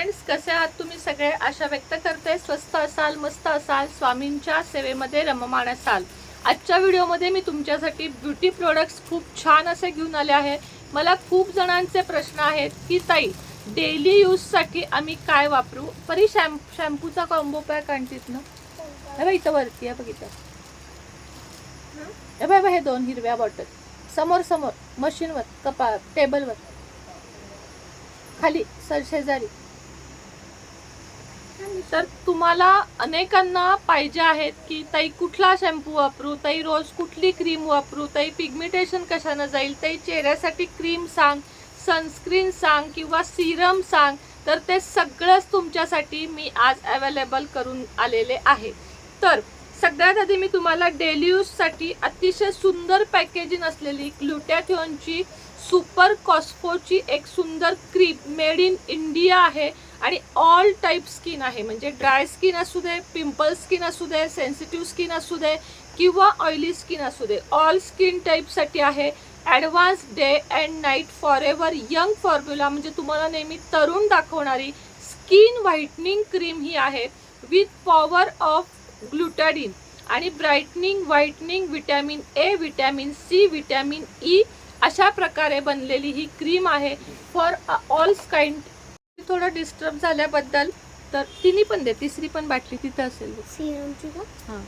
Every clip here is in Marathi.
फ्रेंड्स कसे आहात तुम्ही सगळे? आशा व्यक्त करते. स्वस्त असाल मस्त असाल स्वामींच्या सेवेमध्ये रममाण असाल. आजच्या व्हिडिओमध्ये मी तुमच्यासाठी ब्युटी प्रोडक्ट्स खूप छान असे घेऊन आले आहे. मला खूप जणांचे प्रश्न आहेत की ताई डेली यूजसाठी आम्ही काय वापरू? परी शॅम्प शॅम्पूचा कॉम्बो पॅक आणतीत ना? हे इथं वरती आहे बघितलं इथं. हे हे दोन हिरव्या बॉटल समोर समोर मशीनवर कपा टेबलवर खाली सर शेजारी तर तुम्हाला अनेकांना पाहिजे आहेत की ताई कुठला शॅम्पू वापरू ताई रोज कुठली क्रीम वापरू ताई पिगमेंटेशन कशानं जाईल ताई चेहऱ्यासाठी क्रीम सांग सनस्क्रीन सांग किंवा सिरम सांग तर ते सगळंच तुमच्यासाठी मी आज अवेलेबल करून आलेले आहे. तर सगळ्यात आधी मी तुम्हाला डेली यूजसाठी अतिशय सुंदर पॅकेजिंग असलेली ग्लुटॅथिओनची सुपर कॉस्कोची एक सुंदर क्रीम मेड इन इंडिया आहे. आणि ऑल टाईप स्किन आहे. म्हणजे ड्राय स्किन असू दे पिंपल स्किन असू दे सेन्सिटिव्ह स्किन असू दे किंवा ऑइली स्किन असू दे. ऑल स्किन टाईपसाठी आहे advance day and night for ever young formula म्हणजे तुम्हाला नेहमी तरुण दाखवणारी स्किन व्हाईटनिंग क्रीम ही आहे विथ पॉवर ऑफ ग्लुटाडिन आणि brightening whitening vitamin A vitamin C vitamin E अशा प्रकारे बनलेली ही क्रीम आहे फॉर ऑल काइंड थोडं डिस्टर्ब झाल्याबद्दल तर तिन्ही पण दे तिसरी पण बाटली तिथं असेल बघ. सिरमची का? हां.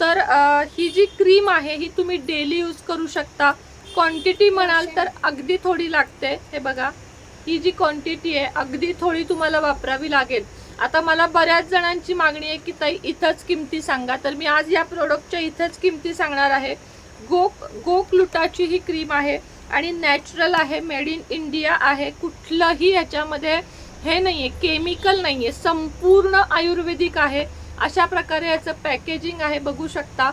तर अ, ही जी क्रीम आहे ही तुम्ही डेली यूज करू शकता. क्वांटिटी म्हणाल तर अगदी थोडी लागते. हे बघा ही जी क्वांटिटी आहे अगदी थोडी तुम्हाला वापरावी लागेल. आता मला बऱ्याच जणांची मागणी आहे की ताई इथंच किमती सांगा. तर मी आज या प्रोडक्टच्या इथंच किमती सांगणार आहे. गो गोक्लुटाची ही क्रीम आहे. आणि नॅचरल आहे मेड इन इंडिया आहे कुठलंही ह्याच्यामध्ये हे नाही आहे केमिकल नाही आहे संपूर्ण आयुर्वेदिक आहे. अशा प्रकारे याचं पॅकेजिंग आहे बघू शकता.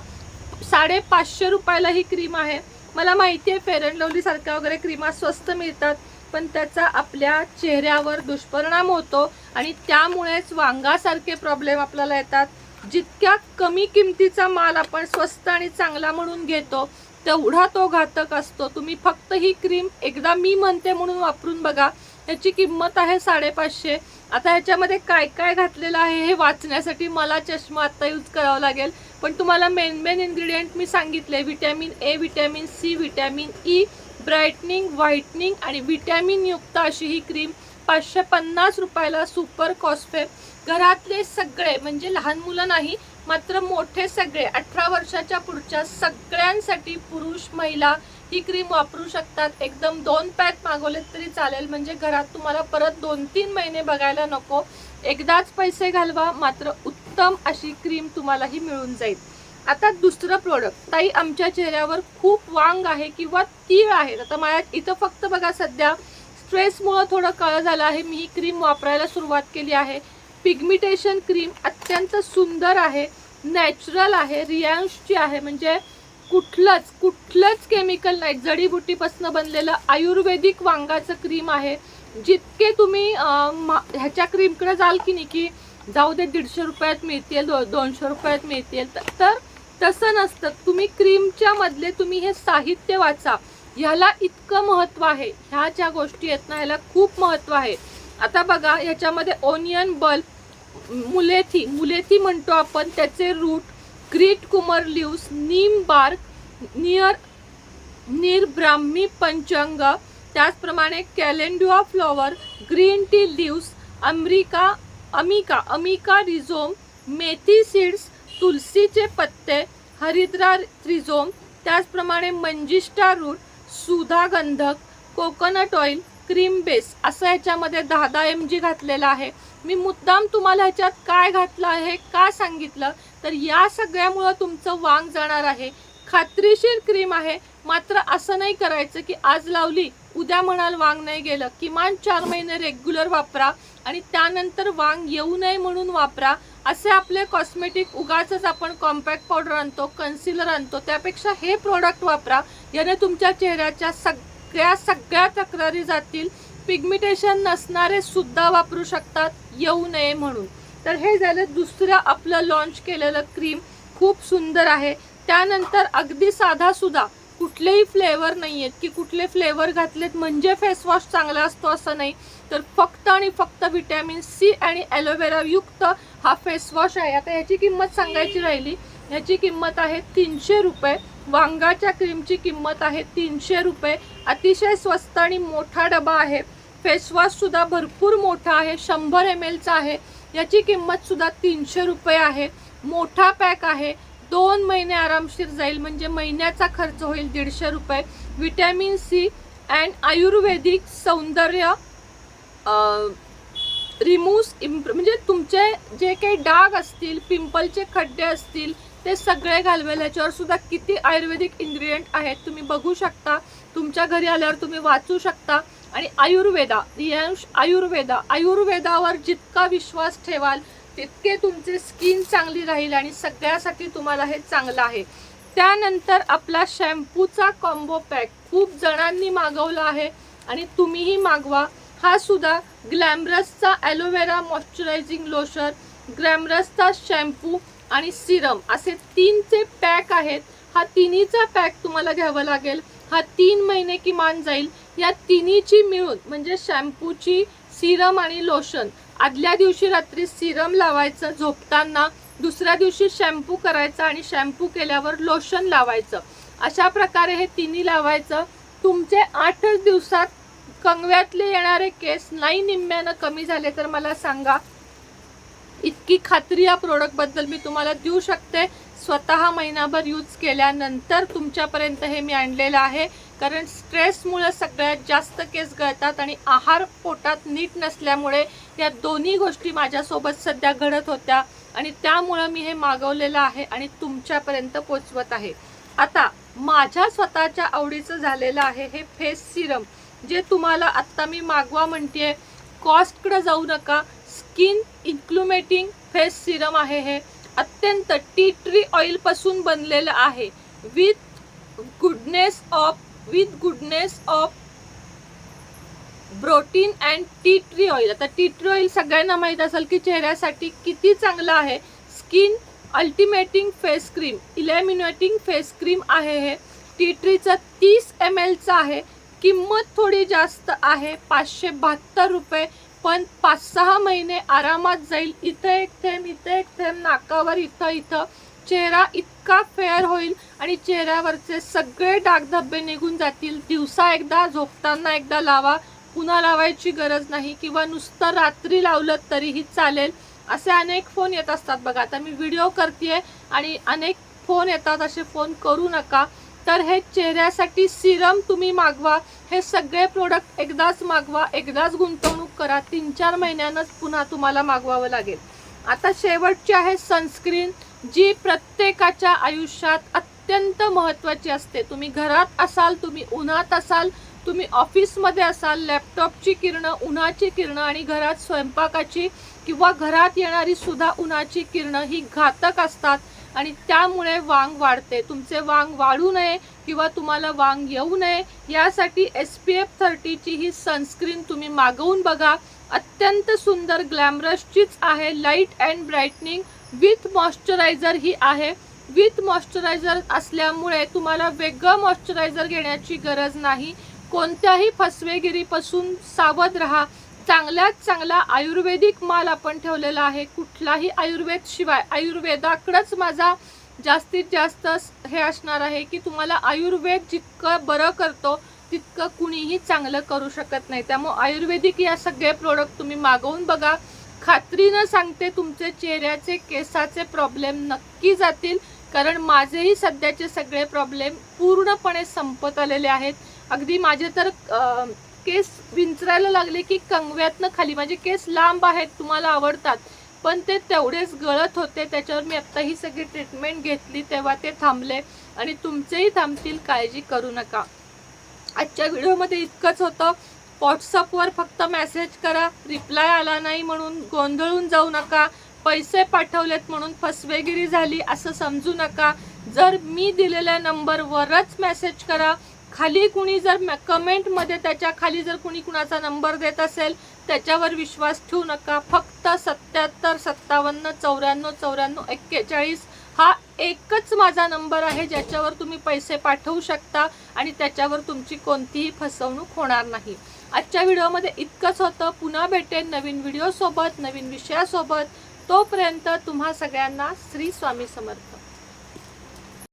साडेपाचशे रुपयाला ही क्रीम आहे. मला माहिती आहे फेअर अँड लवलीसारख्या वगैरे क्रीमा स्वस्त मिळतात पण त्याचा आपल्या चेहऱ्यावर दुष्परिणाम होतो आणि त्यामुळेच वांगासारखे प्रॉब्लेम आपल्याला येतात. जितक्या कमी किमतीचा माल आपण स्वस्त आणि चांगला म्हणून घेतो तेवढा तो घातक असतो. तुम्ही फक्त ही क्रीम एकदा मी म्हणते म्हणून वापरून बघा. याची किंमत आहे साडेपाचशे. आता ह्याच्यामध्ये काय काय घातलेलं आहे हे वाचण्यासाठी मला चष्मा आत्ता यूज करावा लागेल. पण तुम्हाला मेन मेन इन्ग्रेडियंट मी सांगितले. Vitamin A vitamin C vitamin E brightening whitening आणि व्हिटॅमिनयुक्त अशी ही क्रीम पाचशे पन्नास रुपयाला सुपर कॉस्फे घरातले सगळे म्हणजे लहान मुलं नाही मात्र मोठे सगळे अठरा वर्षाच्या पुढच्या सगळ्यांसाठी पुरुष महिला ही क्रीम वापरू शकतात. एकदम दोन पॅक मागवलेत तरी चालेल. म्हणजे घरात तुम्हाला परत दोन तीन महिने बघायला नको. एकदाच पैसे घालवा मात्र उत्तम अशी क्रीम तुम्हालाही मिळून जाईल. आता दुसरं प्रोडक्ट ताई आमच्या चेहऱ्यावर खूप वांग आहे किंवा तीळ आहेत आता माझ्या इथं फक्त बघा सध्या स्ट्रेसमुळं थोडं कळ झालं आहे. मी ही क्रीम वापरायला सुरुवात केली आहे. पिगमिटेशन क्रीम अत्यंत सुंदर आहे. नॅचरल आहे रियांशची आहे. म्हणजे कुठलंच कुठलंच केमिकल नाही. जडीबुटीपासून बनलेलं आयुर्वेदिक वांगाचं क्रीम आहे. जितके तुम्ही मा- ह्याच्या क्रीमकडे जाल की नाही की जाऊ दे दीडशे रुपयात मिळतील दो दोनशे रुपयात मिळतील. तर तसं नसतं. तुम्ही क्रीमच्या मधले तुम्ही हे साहित्य वाचा. ह्याला इतकं महत्त्व आहे. ह्या ज्या गोष्टी आहेत ना ह्याला खूप महत्त्व आहे. आता बघा ह्याच्यामध्ये ओनियन बल्ब मुलेथी मुलेथी म्हणतो आपण त्याचे रूट ग्रीट कुमर लिव्स नीम बार्क नियर नीर ब्राह्मी पंचांग त्याचप्रमाणे calendula flower green tea leaves America अमिका अमिका रिझोम मेथी सीड्स तुलसीचे पत्ते हरिद्रा त्रिझोम त्याचप्रमाणे मंजिष्ठा रूट सुधागंधक कोकोनट ऑइल क्रीम बेस असं ह्याच्यामध्ये दहा दहा एम जी घातलेलं आहे. मी मुद्दाम तुम्हाला ह्याच्यात काय घातलं आहे का सांगितलं तर या सगळ्यामुळं तुमचं वांग जाणार आहे. खात्रीशीर क्रीम आहे मात्र असं नाही करायचं की आज लावली उद्या म्हणाल वांग नाही गेलं. किमान चार महिने रेग्युलर वापरा आणि त्यानंतर वांग येऊ नये म्हणून वापरा. असे आपले कॉस्मेटिक उगाच आपण कॉम्पॅक्ट पावडर आणतो कन्सिलर आणतो त्यापेक्षा हे प्रोडक्ट वापरा. याने तुमच्या चेहऱ्याच्या सग सगळ्या सगळ्या तक्रारी जातील. पिगमिटेशन नसणारे सुद्धा वापरू शकतात. येऊ नये म्हणून. तर हे झालं दुसरं आपलं लॉन्च केलेलं क्रीम खूप सुंदर आहे. त्यानंतर अगदी साधा सुद्धा. कुठलेही फ्लेवर नाही आहेत की कुठले फ्लेवर घातलेत. म्हणजे फेसवॉश चांगला असतो असं नाही. तर फक्त आणि फक्त व्हिटॅमिन सी आणि ॲलोवेरा युक्त हा फेसवॉश आहे. आता ह्याची किंमत सांगायची राहिली. ह्याची किंमत आहे तीनशे रुपये. वांगाच्या क्रीमची किंमत आहे तीनशे रुपये. अतिशय स्वस्त आणि मोठा डबा आहे. फेसवॉशसुद्धा भरपूर मोठा आहे. शंभर एम एलचा आहे. याची किंमतसुद्धा तीनशे रुपये आहे. मोठा पॅक आहे. दोन महिने आरामशीर जाईल. म्हणजे महिन्याचा खर्च होईल दीडशे रुपये. विटॅमिन सी अँड आयुर्वेदिक सौंदर्य रिमूव्स इम्प्र म्हणजे तुमचे जे काही डाग असतील पिंपलचे खड्डे असतील ते सगळे घालवेल याच्यावर सुद्धा किती आयुर्वेदिक इन्ग्रेडियंट आहेत तुम्ही बघू शकता. तुमच्या घरी आल्यावर तुम्ही वाचू शकता. आणि आयुर्वेदा रियांश आयुर्वेदा आयुर्वेदावर जितका विश्वास ठेवाल तितके तुमचे स्किन चांगली राहील आणि सगळ्यासाठी तुम्हाला हे चांगलं आहे. त्यानंतर आपला शॅम्पूचा कॉम्बो पॅक खूप जणांनी मागवला आहे आणि तुम्हीही मागवा. हा सुद्धा ग्लॅमरसचा ॲलोवेरा मॉइश्चरायझिंग लोशन ग्लॅमरसचा शॅम्पू आणि सिरम असे तीनचे पॅक आहेत हा तिन्हीचा पॅक तुम्हाला घ्यावा लागेल. हा तीन महिने किमान जाईल. या तिन्हीची मिळून म्हणजे शॅम्पूची सिरम आणि लोशन आदल्या दिवशी रात्री सिरम लावायचं झोपताना दुसऱ्या दिवशी शॅम्पू करायचा आणि शॅम्पू केल्यावर लोशन लावायचं. अशा प्रकारे हे तिन्ही लावायचं. तुमचे आठच दिवसात कंगव्यातले येणारे केस नाही निम्म्यानं कमी झाले तर मला सांगा. इतकी खात्री या प्रोडक्टबद्दल मी तुम्हाला देऊ शकते. स्वतः महिनाभर यूज केल्यानंतर तुमच्यापर्यंत हे मी आणलेलं आहे. कारण स्ट्रेसमुळे सगळ्यात जास्त केस गळतात आणि आहार पोटात नीट नसल्यामुळे या दोन्ही गोष्टी माझ्यासोबत सध्या घडत होत्या आणि त्यामुळं मी हे मागवलेलं आहे आणि तुमच्यापर्यंत पोचवत आहे. आता माझ्या स्वतःच्या आवडीचं झालेलं आहे हे फेस सिरम जे तुम्हाला आत्ता मी मागवा म्हणते कॉस्टकडं जाऊ नका. स्किन इन्क्लुमेटिंग फेस सिरम आहे हे अत्यंत टी ट्री ऑइलपासून बनलेलं आहे. With goodness of with goodness of protein and tea tree oil आता टी ट्री ऑइल सगळ्यांना माहीत असेल की चेहऱ्यासाठी किती चांगलं आहे. Skin अल्टिमेटिंग face cream illuminating face cream आहे हे. टी ट्रीचं तीस एम एलचं आहे. किंमत थोडी जास्त आहे. पाचशे बहात्तर रुपये. पण पाच सहा महिने आरामात जाईल. इथं एक थेंब इथं एक थेंब नाकावर इथं इथं. चेहरा इतका फेअर होईल आणि चेहऱ्यावरचे सगळे डागधब्बे निघून जातील. दिवसा एकदा झोपताना एकदा लावा. पुन्हा लावायची गरज नाही किंवा नुसतं रात्री लावलं तरीही चालेल. असे अनेक फोन येत असतात बघा. आता मी व्हिडिओ करते आणि अनेक फोन येतात. असे फोन करू नका. तर हे चेहऱ्यासाठी सिरम तुम्ही मागवा हे सगळे प्रोडक्ट एकदाच मागवा एकदाच गुंतवणूक करा तीन चार महिन्यानंच पुन्हा तुम्हाला मागवावं लागेल. आता शेवटची आहे सनस्क्रीन जी प्रत्येकाच्या आयुष्यात अत्यंत महत्त्वाची असते. तुम्ही घरात असाल तुम्ही उन्हात असाल तुम्ही ऑफिसमध्ये असाल लॅपटॉपची किरणं उन्हाची किरणं आणि घरात स्वयंपाकाची किंवा घरात येणारी सुद्धा उन्हाची किरणं ही घातक असतात. आणि त्यामुळे वांग वाढते. तुमचे वांग वाढू नये किंवा तुम्हाला वांग येऊ नये यासाठी एस पी एफ थर्टीची ही सनस्क्रीन तुम्ही मागवून बघा. अत्यंत सुंदर ग्लॅमरसचीच आहे. Light and brightening with moisturiser ही आहे. विथ मॉइश्चरायझर असल्यामुळे तुम्हाला वेगळं मॉइश्चरायझर घेण्याची गरज नाही. कोणत्याही फसवेगिरीपासून सावध राहा. चांगल्यात चांगला आयुर्वेदिक माल आपण ठेवलेला आहे. कुठलाही आयुर्वेद शिवाय आयुर्वेदाकडंच माझा जास्तीत जास्त हे असणार आहे की तुम्हाला आयुर्वेद जितकं बरं करतो तितकं कुणीही चांगलं करू शकत नाही. त्यामुळे आयुर्वेदिक या सगळे प्रोडक्ट तुम्ही मागवून बघा. खात्रीनं सांगते तुमचे चेहऱ्याचे केसाचे प्रॉब्लेम नक्की जातील. कारण माझेही सध्याचे सगळे प्रॉब्लेम पूर्णपणे संपत आलेले आहेत. अगदी माझे तर केस विंचरायला लागले की कंगव्यातनं खाली. माझे केस लांब आहेत तुम्हाला आवडतात. पण ते तेवढेच गळत होते त्याच्यावर मी आत्ता ही सगळी ट्रीटमेंट घेतली तेव्हा ते थांबले. आणि तुमचेही थांबतील काळजी करू नका. आजच्या व्हिडिओमध्ये इतकंच होतं. व्हॉट्सअपवर फक्त मेसेज करा रिप्लाय आला नाही म्हणून गोंधळून जाऊ नका. पैसे पाठवलेत म्हणून फसवेगिरी झाली असं समजू नका. जर मी दिलेल्या नंबरवरच मेसेज करा खाली कुणी जर कमेंटमध्ये त्याच्याखाली जर कुणी कुणाचा नंबर देत असेल त्याच्यावर विश्वास ठेवू नका. फक्त सत्याहत्तर सत्तावन्न चौऱ्याण्णव चौऱ्याण्णव एक्केचाळीस हा एकच माझा नंबर आहे ज्याच्यावर तुम्ही पैसे पाठवू शकता आणि त्याच्यावर तुमची कोणतीही फसवणूक होणार नाही. आजच्या व्हिडिओमध्ये इतकंच होतं. पुन्हा भेटेन नवीन व्हिडिओसोबत नवीन विषयासोबत. तोपर्यंत तुम्हा सगळ्यांना श्री स्वामी समर्थ.